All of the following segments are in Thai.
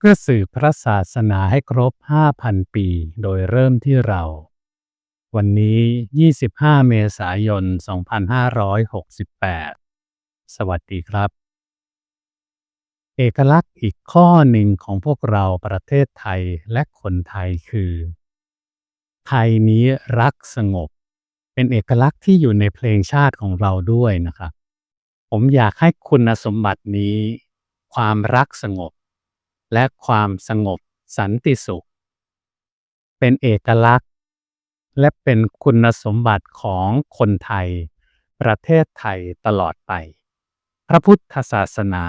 เพื่อสืบพระศาสนาให้ครบ 5,000 ปี โดยเริ่มที่เรา วันนี้ 25 เมษายน 2568 สวัสดีครับ เอกลักษณ์อีกข้อหนึ่งของพวกเราประเทศไทยและคนไทยคือ ไทยนี้รักสงบ เป็นเอกลักษณ์ที่อยู่ในเพลงชาติของเราด้วยนะครับ ผมอยากให้คุณสมบัตินี้ ความรักสงบ และความสงบสันติสุข เป็นเอกลักษณ์ และเป็นคุณสมบัติของคนไทย ประเทศไทยตลอดไป พระพุทธศาสนา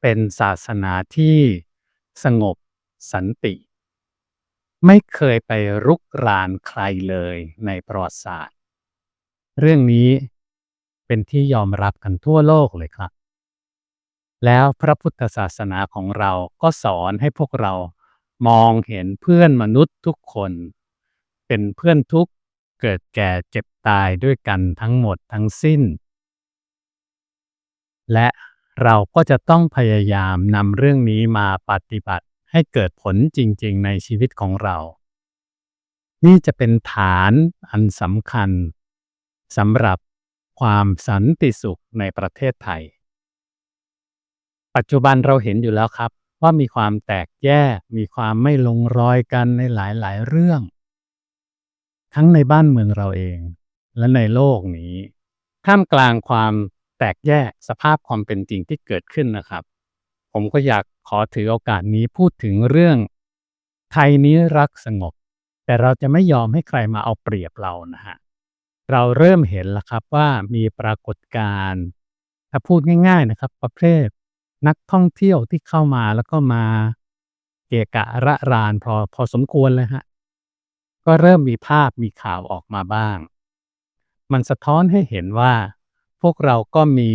เป็นศาสนาที่สงบสันติ ไม่เคยไปรุกรานใครเลยในประวัติศาสตร์ เรื่องนี้เป็นที่ยอมรับกันทั่วโลกเลยครับ แล้วพระพุทธศาสนาของเราก็สอนให้พวกเรามองเห็นเพื่อนมนุษย์ทุกคน เป็นเพื่อนทุกเกิดแก่เจ็บตายด้วยกันทั้งหมดทั้งสิ้น และเราก็จะต้องพยายามนำเรื่องนี้มาปฏิบัติให้เกิดผลจริง ๆ ในชีวิตของเรา นี่จะเป็นฐานอันสำคัญสำหรับความสันติสุขในประเทศไทย ปัจจุบันเราเห็นอยู่แล้วครับ ว่ามีความแตกแยก มีความไม่ลงรอยกันในหลายๆเรื่อง ทั้งในบ้านเมืองเราเอง และในโลกนี้ท่ามกลางความแตกแยกสภาพความเป็นจริงที่เกิดขึ้นนะครับ ผมก็อยากขอถือโอกาสนี้พูดถึงเรื่อง ไทยนี้รักสงบ แต่เราจะไม่ยอมให้ใครมาเอาเปรียบเรานะฮะเราเริ่มเห็นแล้วครับว่ามีปรากฏการณ์ถ้าพูดง่าย ๆนะครับ ประเภท นักท่องเที่ยวที่เข้ามาแล้วก็มาเกะกะระรานพอพอสมควรเลยฮะ ก็เริ่มมีภาพมีข่าวออกมาบ้าง มันสะท้อนให้เห็นว่า พวกเราก็มี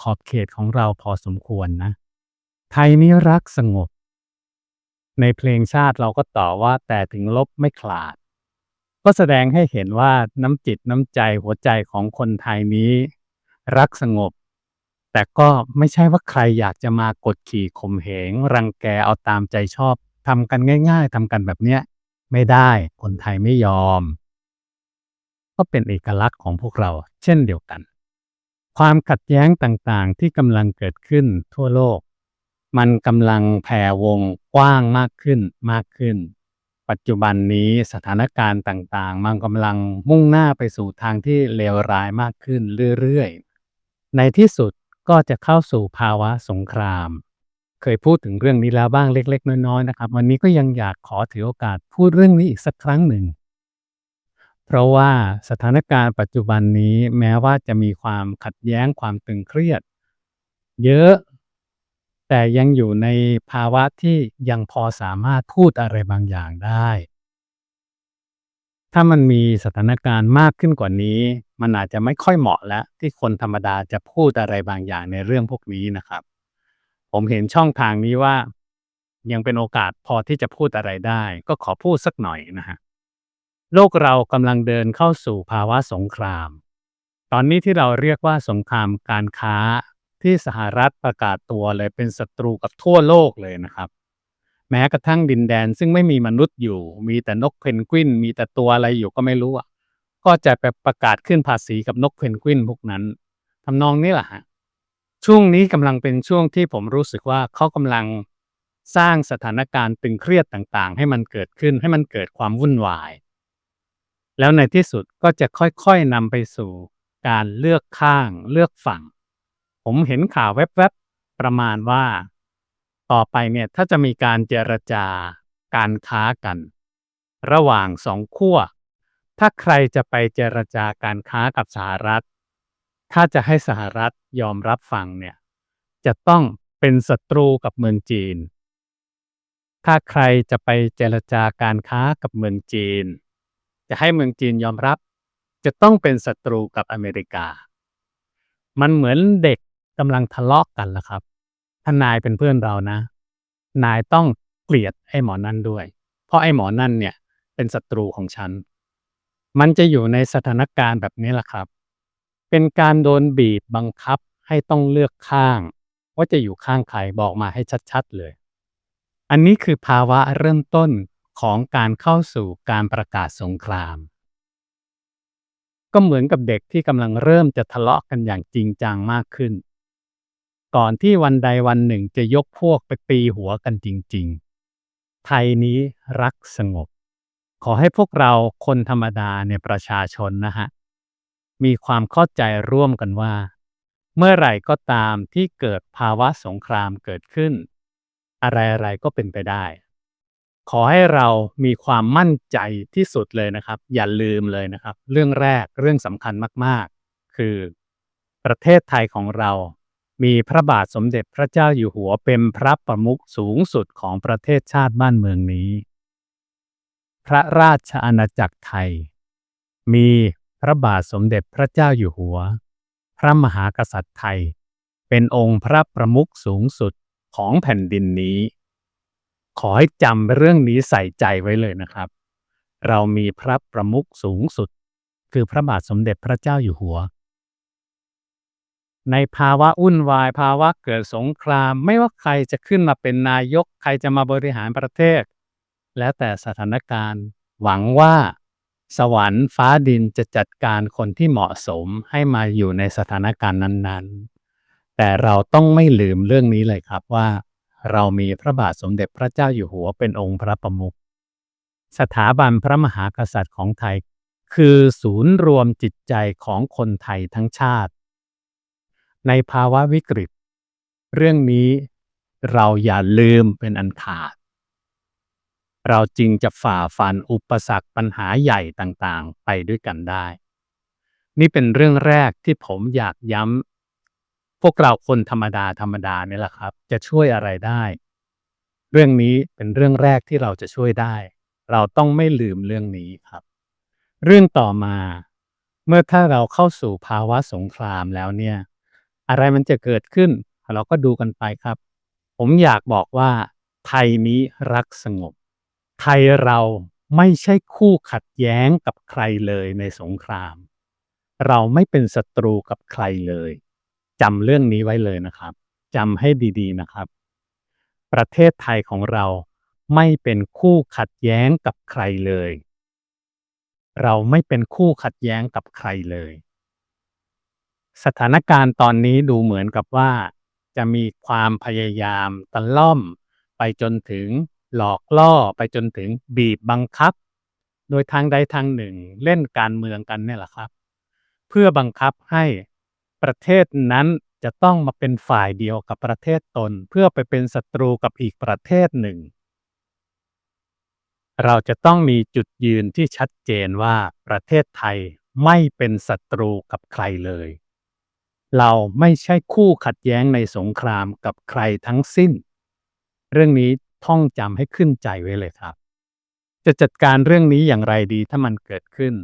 ขอบเขตของเราพอสมควรนะ ไทยนี้รักสงบ ในเพลงชาติเราก็ต่อว่าแต่ถึงลบไม่ขลาด ก็แสดงให้เห็นว่าน้ำจิตน้ำใจหัวใจของคนไทยนี้ รักสงบ แต่ก็ไม่ใช่ว่าใครอยากจะมากดขี่ข่มเหง รังแกเอาตามใจชอบทำกันง่าย ๆทำกันแบบเนี้ย ไม่ได้คนไทยไม่ยอม ก็เป็นเอกลักษณ์ของพวกเราเช่นเดียวกัน ความขัดแย้งต่างๆที่กำลังเกิดขึ้นทั่วโลก มันกำลังแผ่วงกว้างมากขึ้นมากขึ้น ปัจจุบันนี้สถานการณ์ต่างๆ มันกำลังมุ่งหน้าไปสู่ทางที่เลวร้ายมากขึ้นเรื่อยๆ ในที่สุด ก็จะเข้าสู่ภาวะสงคราม เคยพูดถึงเรื่องนี้แล้วบ้างเล็ก ๆ น้อยๆนะครับ วันนี้ก็ยังอยากขอถือโอกาสพูดเรื่องนี้อีกสักครั้งหนึ่ง เพราะว่าสถานการณ์ปัจจุบันนี้แม้ว่าจะมีความขัดแย้งความตึงเครียด เยอะแต่ยังอยู่ในภาวะที่ยังพอสามารถพูดอะไรบางอย่างได้ ถ้ามันมีสถานการณ์มากขึ้นกว่านี้ มันอาจจะไม่ค่อยเหมาะแล้ว ที่คนธรรมดาจะพูดอะไรบางอย่างในเรื่องพวกนี้นะครับ ผมเห็นช่องทางนี้ว่า ยังเป็นโอกาสพอที่จะพูดอะไรได้ ก็ขอพูดสักหน่อยนะฮะโลกเรากำลังเดินเข้าสู่ภาวะสงคราม ตอนนี้ที่เราเรียกว่าสงครามการค้าที่สหรัฐประกาศตัวเลยเป็นศัตรูกับทั่วโลกเลยนะครับ แม้กระทั่งดินแดนซึ่งไม่มีมนุษย์อยู่ มีแต่นกเพนกวิน มีแต่ตัวอะไรอยู่ก็ไม่รู้อะก็จะไปประกาศขึ้นภาษีกับนกเพนกวินพวกนั้นทำนองนี้แหละฮะช่วงนี้กำลังเป็นช่วงที่ผมรู้สึกว่าเขากำลังสร้างสถานการณ์ตึงเครียดต่างๆ ให้มันเกิดขึ้นให้มันเกิดความวุ่นวาย แล้วในที่สุดก็จะค่อยๆนำไปสู่การเลือกข้างเลือกฝั่ง ผมเห็นข่าวแวบๆประมาณว่า ต่อไปเนี่ยถ้าจะมีการเจรจาการค้ากัน ระหว่างสองขั้ว ถ้าใครจะไปเจรจาการค้ากับสหรัฐ ถ้าจะให้สหรัฐยอมรับฟังเนี่ยจะต้องเป็นศัตรูกับเมืองจีน ถ้าใครจะไปเจรจาการค้ากับเมืองจีน จะให้เมืองจีนยอมรับ จะต้องเป็นศัตรูกับอเมริกา มันเหมือนเด็กกำลังทะเลาะกันละครับ ถ้านายเป็นเพื่อนเรานะ นายต้องเกลียดไอ้หมอนั่นด้วย เพราะไอ้หมอนั่นเนี่ย เป็นศัตรูของฉัน มันจะอยู่ในสถานการณ์แบบนี้แหละครับ เป็นการโดนบีบบังคับให้ต้องเลือกข้าง ว่าจะอยู่ข้างใครบอกมาให้ชัดๆเลย อันนี้คือภาวะเริ่มต้นของการเข้าสู่การประกาศสงคราม ก็เหมือนกับเด็กที่กำลังเริ่มจะทะเลาะกันอย่างจริงจังมากขึ้น ก่อนที่วันใดวันหนึ่งจะยกพวกไปตีหัวกันจริง ๆ ไทยนี้รักสงบ ขอให้พวกเราคนธรรมดาเนี่ยประชาชนนะฮะ มีความเข้าใจร่วมกันว่า เมื่อไหร่ก็ตามที่เกิดภาวะสงครามเกิดขึ้น อะไรๆก็เป็นไปได้ ขอให้เรามีความมั่นใจที่สุดเลยนะครับ อย่าลืมเลยนะครับ เรื่องแรกเรื่องสำคัญมาก ๆ คือ ประเทศไทยของเรา มีพระบาทสมเด็จพระเจ้าอยู่หัวเป็นพระประมุขสูงสุดของประเทศชาติบ้านเมืองนี้ พระราชอาณาจักรไทย มีพระบาทสมเด็จพระเจ้าอยู่หัว พระมหากษัตริย์ไทย เป็นองค์พระประมุขสูงสุดของแผ่นดินนี้ ขอให้จำเรื่องนี้ใส่ใจไว้เลยนะครับ เรามีพระประมุขสูงสุด คือพระบาทสมเด็จพระเจ้าอยู่หัว ในภาวะวุ่นวาย ภาวะเกิดสงคราม ไม่ว่าใครจะขึ้นมาเป็นนายก ใครจะมาบริหารประเทศ แล้วแต่สถานการณ์ หวังว่า สวรรค์ฟ้าดินจะจัดการคนที่เหมาะสมให้มาอยู่ในสถานการณ์นั้นๆ แต่เราต้องไม่ลืมเรื่องนี้เลยครับว่า เรามีพระบาทสมเด็จพระเจ้าอยู่หัวเป็นองค์พระประมุขสถาบันพระมหากษัตริย์ของไทย คือศูนย์รวมจิตใจของคนไทยทั้งชาติ ในภาวะวิกฤต เรื่องนี้เราอย่าลืมเป็นอันขาด เราจรึงจะฝ่าฟันอุปสรรคปัญหาใหญ่ต่างๆ ไปด้วยกันได้ นี่เป็นเรื่องแรกที่ผมอยากย้ำพวกเราคนธรรมดาธรรมดาเนี่ยแหละครับ จะช่วยอะไรได้ เรื่องนี้เป็นเรื่องแรกที่เราจะช่วยได้ เราต้องไม่ลืมเรื่องนี้ครับ เรื่องต่อมา เมื่อถ้าเราเข้าสู่ภาวะสงครามแล้วเนี่ย อะไรมันจะเกิดขึ้น เราก็ดูกันไปครับ ผมอยากบอกว่า ไทยนี้รักสงบ ไทยเราไม่ใช่คู่ขัดแย้งกับใครเลยในสงคราม เราไม่เป็นศัตรูกับใครเลยจำเรื่องนี้ไว้เลยนะครับจำให้ดีๆนะครับ ประเทศไทยของเราไม่เป็นคู่ขัดแย้งกับใครเลย เราไม่เป็นคู่ขัดแย้งกับใครเลย สถานการณ์ตอนนี้ดูเหมือนกับว่า จะมีความพยายามตะล่อม ไปจนถึงหลอกล่อไปจนถึงบีบบังคับ โดยทางใดทางหนึ่งเล่นการเมืองกันเนี่ยแหละครับ เพื่อบังคับให้ประเทศนั้นจะต้องมาเป็นฝ่ายเดียวกับประเทศตน เพื่อไปเป็นศัตรูกับอีกประเทศหนึ่ง เราจะต้องมีจุดยืนที่ชัดเจนว่าประเทศไทยไม่เป็นศัตรูกับใครเลย เราไม่ใช่คู่ขัดแย้งในสงครามกับใครทั้งสิ้น เรื่องนี้ท่องจำให้ขึ้นใจไว้เลยครับ จะจัดการเรื่องนี้อย่างไรดีถ้ามันเกิดขึ้น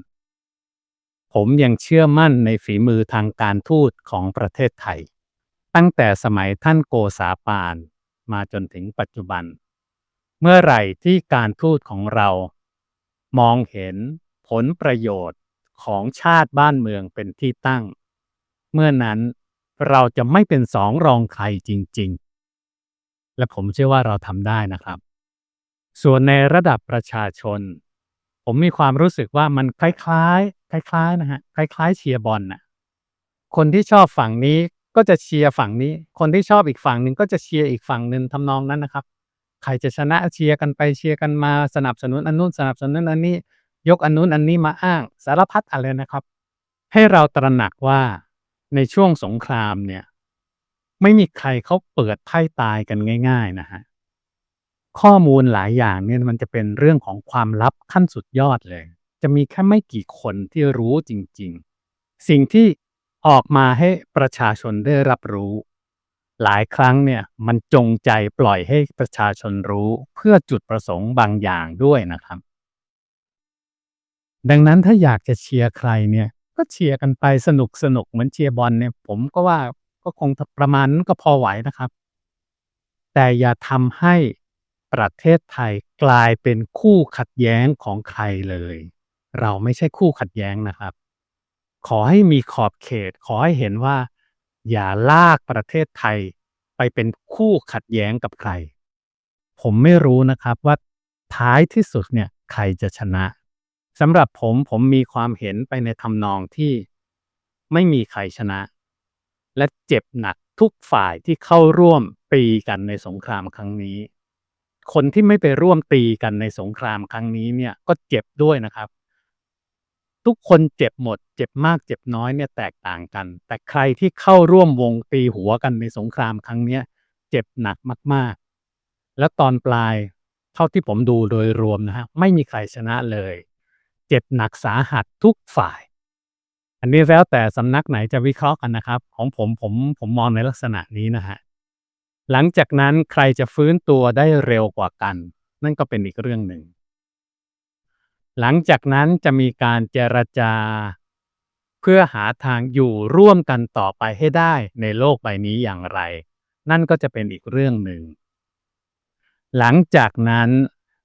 ผมยังเชื่อมั่นในฝีมือทางการทูตของประเทศไทย ตั้งแต่สมัยท่านโกษาปานมาจนถึงปัจจุบัน เมื่อไหร่ที่การทูตของเรา มองเห็นผลประโยชน์ของชาติบ้านเมืองเป็นที่ตั้ง เมื่อนั้นเราจะไม่เป็นสองรองใครจริง ๆ และผมเชื่อว่าเราทำได้นะครับ ส่วนในระดับประชาชน ผมมีความรู้สึกว่ามันคล้ายๆ คล้ายๆนะฮะคล้ายๆเชียร์บอลน่ะคนที่ชอบฝั่งนี้ก็จะเชียร์ฝั่งนี้ คนที่ชอบอีกฝั่งหนึ่งก็จะเชียร์อีกฝั่งหนึ่งทำนองนั้นนะครับ ใครจะชนะเชียร์กันไปเชียร์กันมาสนับสนุนอันนู้นสนับสนุนอันนี้ ยกอันนู้นอันนี้มาอ้างสารพัดอะไรนะครับ ให้เราตระหนักว่า ในช่วงสงครามเนี่ย ไม่มีใครเขาเปิดไพ่ตายกันง่าย ๆนะฮะข้อมูลหลายอย่างเนี่ยมันจะเป็นเรื่องของความลับขั้นสุดยอดเลย จะมีแค่ไม่กี่คนที่รู้จริง ๆ สิ่งที่ออกมาให้ประชาชนได้รับรู้ หลายครั้งเนี่ยมันจงใจปล่อยให้ประชาชนรู้เพื่อจุดประสงค์บางอย่างด้วยนะครับ ดังนั้นถ้าอยากจะเชียร์ใครเนี่ย ก็เชียร์กันไปสนุกสนุกเหมือนเชียร์บอลเนี่ย ผมก็ว่าก็คงประมาณนั้นก็พอไหวนะครับ แต่อย่าทำให้ประเทศไทยกลายเป็นคู่ขัดแย้งของใครเลย เราไม่ใช่คู่ขัดแย้งนะครับ ขอให้มีขอบเขต ขอให้เห็นว่า อย่าลากประเทศไทยไปเป็นคู่ขัดแย้งกับใคร ผมไม่รู้นะครับว่าท้ายที่สุดเนี่ยใครจะชนะ สำหรับผมผมมีความเห็นไปในทำนองที่ไม่มีใครชนะ และเจ็บหนักทุกฝ่ายที่เข้าร่วมตีกันในสงครามครั้งนี้ คนที่ไม่ไปร่วมตีกันในสงครามครั้งนี้เนี่ยก็เจ็บด้วยนะครับ ทุกคนเจ็บหมด เจ็บมากเจ็บน้อยเนี่ยแตกต่างกัน แต่ใครที่เข้าร่วมวงตีหัวกันในสงครามครั้งนี้เจ็บหนักมาก ๆ แล้วตอนปลายเท่าที่ผมดูโดยรวมนะฮะไม่มีใครชนะเลย เจ็บหนักสาหัสทุกฝ่าย อันนี้แล้วแต่สำนักไหนจะวิเคราะห์กันนะครับ ของผมผมผมมองในลักษณะนี้นะฮะหลังจากนั้นใครจะฟื้นตัวได้เร็วกว่ากัน นั่นก็เป็นอีกเรื่องหนึ่ง หลังจากนั้นจะมีการเจรจา เพื่อหาทางอยู่ร่วมกันต่อไปให้ได้ในโลกใบนี้อย่างไร นั่นก็จะเป็นอีกเรื่องหนึ่ง หลังจากนั้น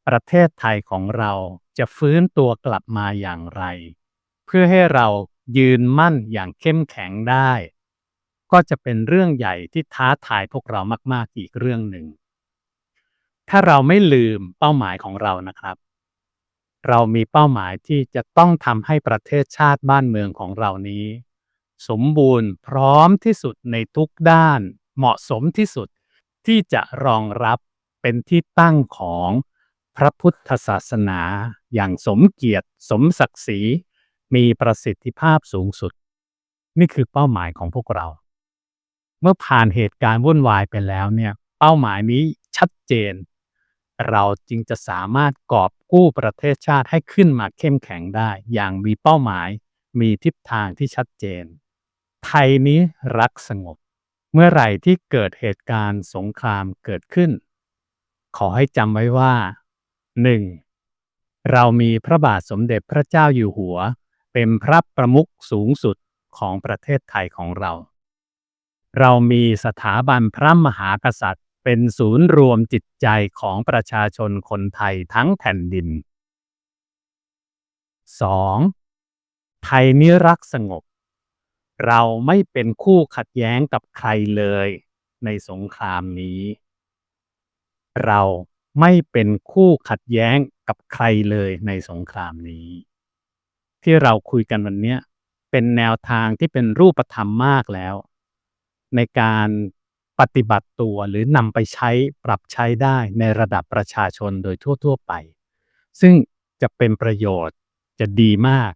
ประเทศไทยของเรา จะฟื้นตัวกลับมาอย่างไร เพื่อให้เรายืนมั่นอย่างเข้มแข็งได้ ก็จะเป็นเรื่องใหญ่ที่ท้าทายพวกเรามาก ๆ อีกเรื่องหนึ่ง ถ้าเราไม่ลืมเป้าหมายของเรานะครับ เรามีเป้าหมายที่จะต้องทำให้ประเทศชาติบ้านเมืองของเรานี้ สมบูรณ์พร้อมที่สุดในทุกด้าน เหมาะสมที่สุดที่จะรองรับเป็นที่ตั้งของ พระพุทธศาสนา อย่างสมเกียรติ สมศักดิ์ศรี มีประสิทธิภาพสูงสุด นี่คือเป้าหมายของพวกเรา เมื่อผ่านเหตุการณ์วุ่นวายไปแล้วเนี่ยเป้าหมายนี้ชัดเจน เราจึงจะสามารถกอบกู้ประเทศชาติให้ขึ้นมาเข้มแข็งได้ อย่างมีเป้าหมายมีทิศทางที่ชัดเจน ไทยนี้รักสงบ เมื่อไหร่ที่เกิดเหตุการณ์สงครามเกิดขึ้น ขอให้จำไว้ว่า 1. เรามีพระบาทสมเด็จพระเจ้าอยู่หัว เป็นพระประมุขสูงสุดของประเทศไทยของเรา เรามีสถาบันพระมหากษัตริย์ เป็นศูนย์รวมจิตใจของประชาชนคนไทยทั้งแผ่นดิน 2. ไทยนิรักสงบ เราไม่เป็นคู่ขัดแย้งกับใครเลยในสงครามนี้ เรา ไม่เป็นคู่ขัดแย้งกับใครเลยในสงครามนี้ ที่เราคุยกันวันนี้เป็นแนวทางที่เป็นรูปธรรมมากแล้ว ในการปฏิบัติตัวหรือนำไปใช้ปรับใช้ได้ในระดับประชาชนโดยทั่ว ๆ ไป ซึ่งจะเป็นประโยชน์จะดีมาก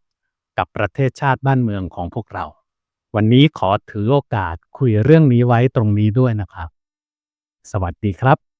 กับประเทศชาติบ้านเมืองของพวกเรา วันนี้ขอถือโอกาสคุยเรื่องนี้ไว้ตรงนี้ด้วยนะครับ สวัสดีครับ